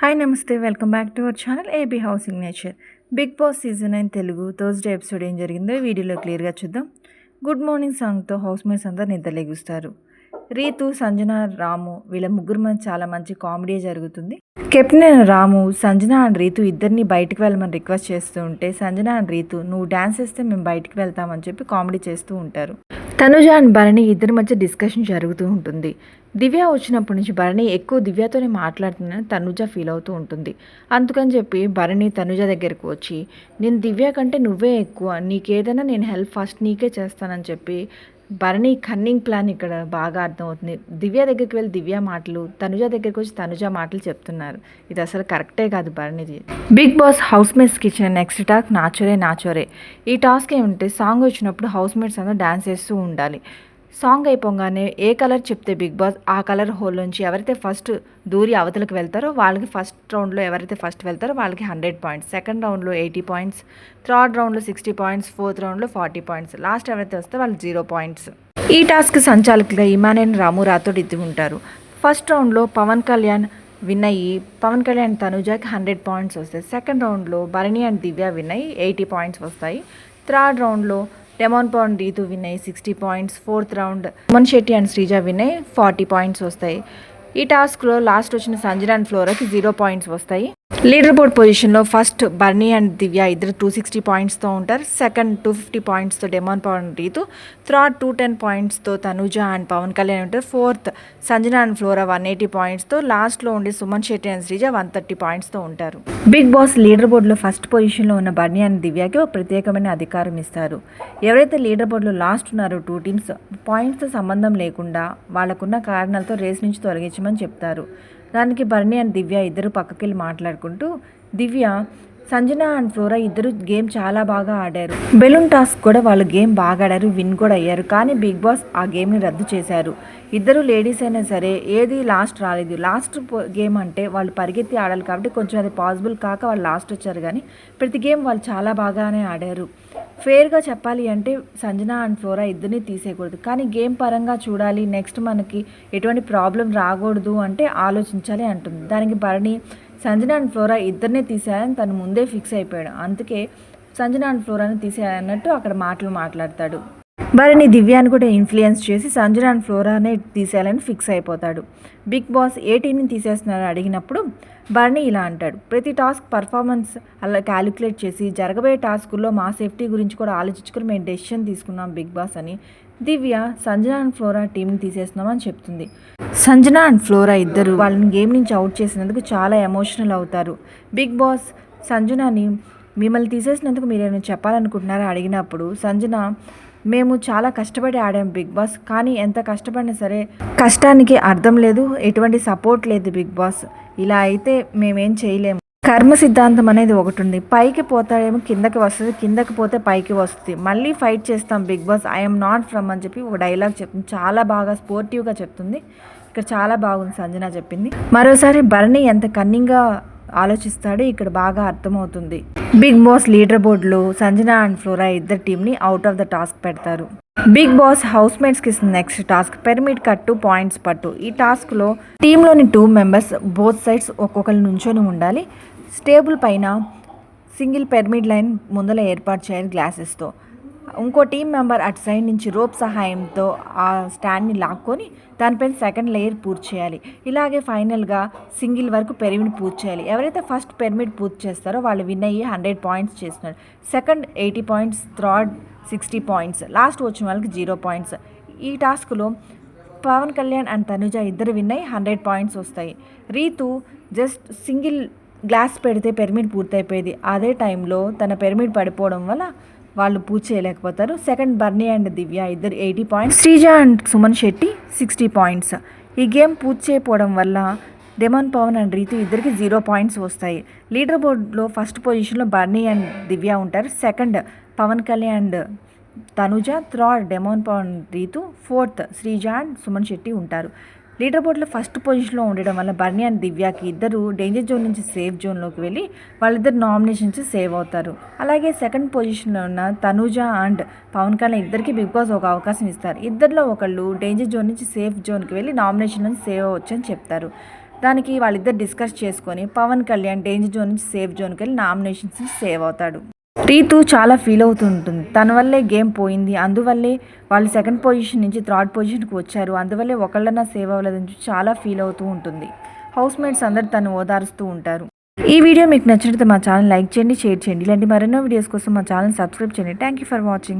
Hi నమస్తే. Welcome back to our channel AB housing nature Bigg Boss season nine Telugu Thursday episode ఏం జరిగిందో వీడియోలో క్లియర్గా చూద్దాం. గుడ్ మార్నింగ్ సాంగ్తో హౌస్ మేట్స్ అందరు నిద్రలేగుస్తారు రీతు సంజన రాము వీళ్ళ ముగ్గురు మధ్య చాలా మంచి కామెడీ జరుగుతుంది. కెప్టెన్ రాము సంజన అండ్ రీతు ఇద్దరిని బయటకు వెళ్ళమని రిక్వెస్ట్ చేస్తూ ఉంటే సంజన అండ్ రీతు నువ్వు డ్యాన్స్ చేస్తే మేము బయటకు వెళ్తామని చెప్పి కామెడీ చేస్తూ ఉంటారు. తనుజ అండ్ భరణి ఇద్దరి మధ్య డిస్కషన్ జరుగుతూ ఉంటుంది. దివ్య వచ్చినప్పటి నుంచి భరణి ఎక్కువ దివ్యతోనే మాట్లాడుతుందని తనుజ ఫీల్ అవుతూ ఉంటుంది. అందుకని చెప్పి భరణి తనుజ దగ్గరకు వచ్చి నేను దివ్య కంటే నువ్వే ఎక్కువ. నీకేదైనా నేను హెల్ప్ ఫస్ట్ నీకే చేస్తానని చెప్పి భరణి కన్నింగ్ ప్లాన్ ఇక్కడ బాగా అర్థమవుతుంది. దివ్య దగ్గరికి వెళ్ళి దివ్య మాటలు తనుజ దగ్గరికి వచ్చి తనుజ మాటలు చెప్తున్నారు. ఇది అసలు కరెక్టే కాదు భరణిది. బిగ్ బాస్ హౌస్ మేట్స్కి ఇచ్చిన నెక్స్ట్ టాక్ నాచోరే నాచోరే. ఈ టాస్క్ ఏమంటే సాంగ్ వచ్చినప్పుడు హౌస్ మేట్స్ అందరూ డాన్స్ చేస్తూ ఉండాలి. సాంగ్ అయిపోగానే ఏ కలర్ చెప్తే బిగ్ బాస్ ఆ కలర్ హోల్ నుంచి ఎవరైతే ఫస్ట్ దూరి అవతలకు వెళ్తారో వాళ్ళకి ఫస్ట్ రౌండ్లో ఎవరైతే ఫస్ట్ వెళ్తారో వాళ్ళకి హండ్రెడ్ పాయింట్స్. సెకండ్ రౌండ్లో ఎయిటీ పాయింట్స్. థర్డ్ రౌండ్లో సిక్స్టీ పాయింట్స్. ఫోర్త్ రౌండ్లో ఫార్టీ పాయింట్స్. లాస్ట్ ఎవరైతే వస్తే వాళ్ళు జీరో పాయింట్స్. ఈ టాస్క్ సంచాలకులుగా ఇమానేన్ రాము రాథోడ్ ఇద్దరు ఉంటారు. ఫస్ట్ రౌండ్లో పవన్ కళ్యాణ్ విన్ అయ్యి పవన్ కళ్యాణ్ తనుజాకి హండ్రెడ్ పాయింట్స్ వస్తాయి. సెకండ్ రౌండ్లో భరణి అండ్ దివ్య విన్ అయ్యి ఎయిటీ పాయింట్స్ వస్తాయి. థర్డ్ రౌండ్లో రెమోన్ pond Ritu win sixty points fourth round. Suman Shetty and Srija Vinay forty points వస్తాయి. ఈ టాస్క్లో లాస్ట్ వచ్చిన సంజన అండ్ ఫ్లోరాకి జీరో పాయింట్స్ వస్తాయి. లీడర్ బోర్డ్ పొజిషన్లో ఫస్ట్ బర్నీ అండ్ దివ్య ఇద్దరు టూ సిక్స్టీ పాయింట్స్తో ఉంటారు. Second two fifty పాయింట్స్తో Demon Pawan Ritu. Third two ten పాయింట్స్తో Tanuja and Pawan Kalyan ఉంటారు. Fourth Sanjana and Flora one eighty పాయింట్స్తో లాస్ట్లో ఉండే Suman Shetty and Srija one thirty పాయింట్స్తో ఉంటారు. బిగ్ బాస్ లీడర్ బోర్డులో first పొజిషన్లో ఉన్న బర్నీ అండ్ దివ్యకి ఒక ప్రత్యేకమైన అధికారం ఇస్తారు. ఎవరైతే లీడర్ బోర్డులో లాస్ట్ ఉన్నారో టూ టీమ్స్ పాయింట్స్తో సంబంధం లేకుండా వాళ్ళకున్న కారణాలతో రేస్ నుంచి తొలగించమని చెప్తారు. దానికి భరణి అండ్ దివ్య ఇద్దరు పక్కకెళ్ళి మాట్లాడుకుంటూ దివ్య సంజన అండ్ ఫ్లోరా ఇద్దరు గేమ్ చాలా బాగా ఆడారు. బెలూన్ టాస్క్ కూడా వాళ్ళు గేమ్ బాగా ఆడారు విన్ కూడా అయ్యారు. కానీ బిగ్ బాస్ ఆ గేమ్ని రద్దు చేశారు. ఇద్దరు లేడీస్ అయినా సరే ఏది లాస్ట్ రాలేదు. లాస్ట్ గేమ్ అంటే వాళ్ళు పరిగెత్తి ఆడాలి కాబట్టి కొంచెం అది పాసిబుల్ కాక వాళ్ళు లాస్ట్ వచ్చారు. కానీ ప్రతి గేమ్ వాళ్ళు చాలా బాగానే ఆడారు. ఫేర్గా చెప్పాలి అంటే సంజన అండ్ ఫ్లోరా ఇద్దరిని తీసేయకూడదు. కానీ గేమ్ పరంగా చూడాలి. నెక్స్ట్ మనకి ఎటువంటి ప్రాబ్లం రాకూడదు అంటే ఆలోచించాలి అంటుంది. దానికి భరణి సంజన అండ్ ఫ్లోరా ఇద్దరినే తీసేయాలని తను ముందే ఫిక్స్ అయిపోయాడు. అందుకే సంజన అండ్ ఫ్లోరాని తీసేయాలన్నట్టు అక్కడ మాటలు మాట్లాడతాడు. భరణి దివ్యాన్ని కూడా ఇన్ఫ్లుయెన్స్ చేసి సంజన అండ్ ఫ్లోరానే తీసేయాలని ఫిక్స్ అయిపోతాడు. బిగ్ బాస్ ఏ టీంని తీసేస్తున్నారని అడిగినప్పుడు భరణి ఇలా అంటాడు. ప్రతి టాస్క్ పర్ఫార్మెన్స్ అలా క్యాలిక్యులేట్ చేసి జరగబోయే టాస్కుల్లో మా సేఫ్టీ గురించి కూడా ఆలోచించుకుని మేము డెసిషన్ తీసుకున్నాం బిగ్ బాస్ అని దివ్య సంజన అండ్ ఫ్లోరా టీంని తీసేస్తున్నామని చెప్తుంది. సంజన అండ్ ఫ్లోరా ఇద్దరు వాళ్ళని గేమ్ నుంచి అవుట్ చేసినందుకు చాలా ఎమోషనల్ అవుతారు. బిగ్ బాస్ సంజనాని మిమ్మల్ని తీసేసినందుకు మీరు ఏమైనా చెప్పాలనుకుంటున్నారా అడిగినప్పుడు సంజన మేము చాలా కష్టపడి ఆడాం బిగ్ బాస్ కానీ ఎంత కష్టపడినా సరే కష్టానికి అర్థం లేదు ఎటువంటి సపోర్ట్ లేదు బిగ్ బాస్. ఇలా అయితే మేమేం చేయలేము. కర్మ సిద్ధాంతం అనేది ఒకటి ఉంది. పైకి పోతాడేమో కిందకి వస్తుంది కిందకి పోతే పైకి వస్తుంది. మళ్ళీ ఫైట్ చేస్తాం Bigg Boss I'm not from అని చెప్పి ఒక డైలాగ్ చెప్తుంది. చాలా బాగా స్పోర్టివ్గా చెప్తుంది. ఇక్కడ చాలా బాగుంది సంజన చెప్పింది. మరోసారి భరణి ఎంత కన్నింగ్గా ఆలోచిస్తాడో. ఇక్కడ బాగా అర్థమవుతుంది. బిగ్ బాస్ లీడర్ బోర్డులో సంజన అండ్ ఫ్లోరా ఇద్దరు టీంని అవుట్ ఆఫ్ ద టాస్క్ పెడతారు. బిగ్ బాస్ హౌస్ మేట్స్కి ఇస్తున్న నెక్స్ట్ టాస్క్ పిరమిడ్ కట్టు పాయింట్స్ పట్టు. ఈ టాస్క్లో టీంలోని టూ మెంబర్స్ బోత్ సైడ్స్ ఒక్కొక్కరు నుంచొని ఉండాలి. స్టేబుల్ పైన సింగిల్ పిరమిడ్ లైన్ ముందర ఏర్పాటు చేయాలి గ్లాసెస్తో. ఇంకో టీం మెంబర్ అటు సైడ్ నుంచి రోప్ సహాయంతో ఆ స్టాండ్ని లాక్కొని దానిపైన సెకండ్ లేయర్ పూర్తి చేయాలి. ఇలాగే ఫైనల్గా సింగిల్ వరకు పెరిమిడ్ పూర్తి చేయాలి. ఎవరైతే ఫస్ట్ పిరమిడ్ పూర్తి చేస్తారో వాళ్ళు విన్ అయ్యి హండ్రెడ్ పాయింట్స్ చేస్తున్నారు. Second eighty points third sixty points last వచ్చిన వాళ్ళకి జీరో పాయింట్స్. ఈ టాస్క్లో పవన్ కళ్యాణ్ అండ్ తనుజ ఇద్దరు విన్ అయ్యి హండ్రెడ్ పాయింట్స్ వస్తాయి. రీతు జస్ట్ సింగిల్ గ్లాస్ పెడితే పిరమిడ్ పూర్తయిపోయేది. అదే టైంలో తన పెరిమిడ్ పడిపోవడం వల్ల వాళ్ళు పూజ చేయలేకపోతారు. సెకండ్ బర్నీ అండ్ దివ్య ఇద్దరు eighty points Srija and Suman Shetty sixty points ఈ గేమ్ పూజ చేయకపోవడం వల్ల డెమన్ పవన్ అండ్ రీతు ఇద్దరికి జీరో పాయింట్స్ వస్తాయి. లీడర్ బోర్డులో ఫస్ట్ పొజిషన్లో బర్నీ అండ్ దివ్య ఉంటారు second Pawan Kalyan and Tanuja third Demon Pawan Ritu fourth Srija and Suman Shetty ఉంటారు. లీడర్ బోర్డులో ఫస్ట్ పొజిషన్లో ఉండడం వల్ల బర్నీ అండ్ దివ్యాకి ఇద్దరు డేంజర్ జోన్ నుంచి సేఫ్ జోన్లోకి వెళ్ళి వాళ్ళిద్దరు నామినేషన్స్ సేవ్ అవుతారు. అలాగే సెకండ్ పొజిషన్లో ఉన్న తనూజ అండ్ పవన్ కళ్యాణ్ ఇద్దరికి బిగ్ బాస్ ఒక అవకాశం ఇస్తారు. ఇద్దరిలో ఒకళ్ళు డేంజర్ జోన్ నుంచి సేఫ్ జోన్కి వెళ్ళి నామినేషన్ నుంచి సేవ్ అవ్వచ్చు అని చెప్తారు. దానికి వాళ్ళిద్దరు డిస్కస్ చేసుకొని పవన్ కళ్యాణ్ డేంజర్ జోన్ నుంచి సేఫ్ జోన్కి వెళ్ళి నామినేషన్స్ నుంచి సేవ్ అవుతాడు. రీతు చాలా ఫీల్ అవుతూ ఉంటుంది తన వల్లే గేమ్ పోయింది. అందువల్లే వాళ్ళు సెకండ్ పొజిషన్ నుంచి థర్డ్ పొజిషన్కి వచ్చారు. అందువల్లే ఒకళ్ళన్నా సేవ్ అవ్వలేదని చాలా ఫీల్ అవుతూ ఉంటుంది. హౌస్ మేట్స్ అందరు తను ఓదారుస్తూ ఉంటారు. ఈ వీడియో మీకు నచ్చినట్లయితే మా ఛానల్ లైక్ చేయండి షేర్ చేయండి. ఇలాంటి మరెన్నో వీడియోస్ కోసం మా ఛానల్ సబ్స్క్రైబ్ చేయండి. Thank you for watching